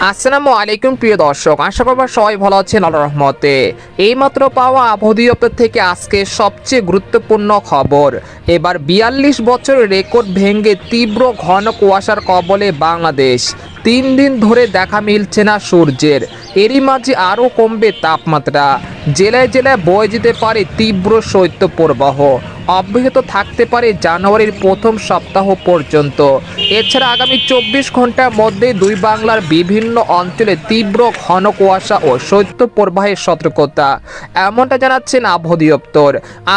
আসসালামু আলাইকুম, প্রিয় দর্শক। আশা করব সবাই ভালো আছেন আল্লাহ রহমতে। এইমাত্র পাওয়া আবহাওয়া থেকে আজকে সবচেয়ে গুরুত্বপূর্ণ খবর। এবার বিয়াল্লিশ বছরের রেকর্ড ভেঙে তীব্র ঘন কুয়াশার কবলে বাংলাদেশ। তিন দিন ধরে দেখা মিলছে না সূর্যের। এরই মাঝে আরও কমবে তাপমাত্রা। জেলায় জেলায় বয়ে যেতে পারে তীব্র শৈত্য প্রবাহ অব্যাহত থাকতে পারে জানুয়ারির প্রথম সপ্তাহ পর্যন্ত। এছাড়া আগামী চব্বিশ ঘণ্টার মধ্যে দুই বাংলার বিভিন্ন অঞ্চলে তীব্র ঘন কুয়াশা ও শৈত্য প্রবাহের সতর্কতা। এমনটা জানাচ্ছেন আবহাওয়া দপ্তর।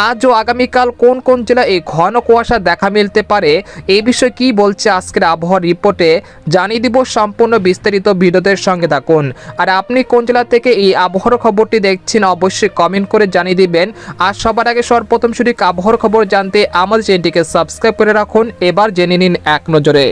আজ ও আগামীকাল কোন কোন জেলায় এই ঘন কুয়াশা দেখা মিলতে পারে, এ বিষয়ে কি বলছে আজকের আবহাওয়ার রিপোর্টে, জানিয়ে দিব সম্পূর্ণ বিস্তারিত ভিডিওদের সঙ্গে থাকুন। আর আপনি কোন জেলা থেকে এই আবহাওয়ার খবরটি দেখছেন, অবশ্যই কমেন্ট করে জানিয়ে দিবেন। আর সবার আগে সর্বপ্রথম শুধু আবহাওয়ার খবর জানতে আমাদের চ্যানেলটিকে সাবস্ক্রাইব করে রাখুন। এবার জেনে নিন এক নজরে।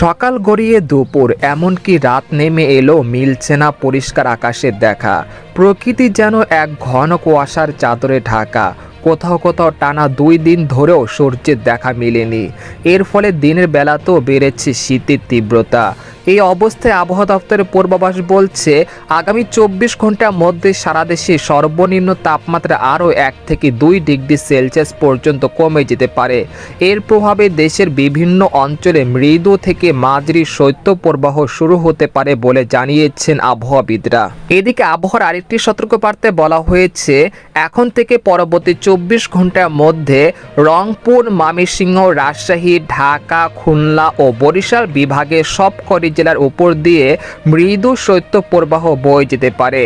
সকাল গড়িয়ে দুপুর, এমনকি রাত নেমে এলো, মিলছে না পরিষ্কার আকাশের দেখা। প্রকৃতি যেন এক ঘন কুয়াশার চাদরে ঢাকা। কোথাও কোথাও টানা দুই দিন ধরেও সূর্যের দেখা মেলেনি। এর ফলে দিনের বেলাতেও বেড়েছে শীতের তীব্রতা। এই অবস্থায় আবহাওয়া দপ্তরের পূর্বাভাস বলছে, আগামী চব্বিশ ঘণ্টার মধ্যে সারা দেশে সর্বনিম্ন তাপমাত্রা আরও এক থেকে দুই ডিগ্রি সেলসিয়াস পর্যন্ত কমে যেতে পারে। এর প্রভাবে দেশের বিভিন্ন অঞ্চলে মৃদু থেকে মাঝারি শৈত্যপ্রবাহ শুরু হতে পারে বলে জানিয়েছেন আবহাওয়াবিদরা। এদিকে আবহাওয়ার আরেকটি সতর্কবার্তায় বলা হয়েছে, এখন থেকে পরবর্তী চব্বিশ ঘণ্টার মধ্যে রংপুর, ময়মনসিংহ, রাজশাহী, ঢাকা, খুলনা ও বরিশাল বিভাগের সবকটি জেলার উপর দিয়ে মৃদু শৈত্য প্রবাহ বয়ে যেতে পারে।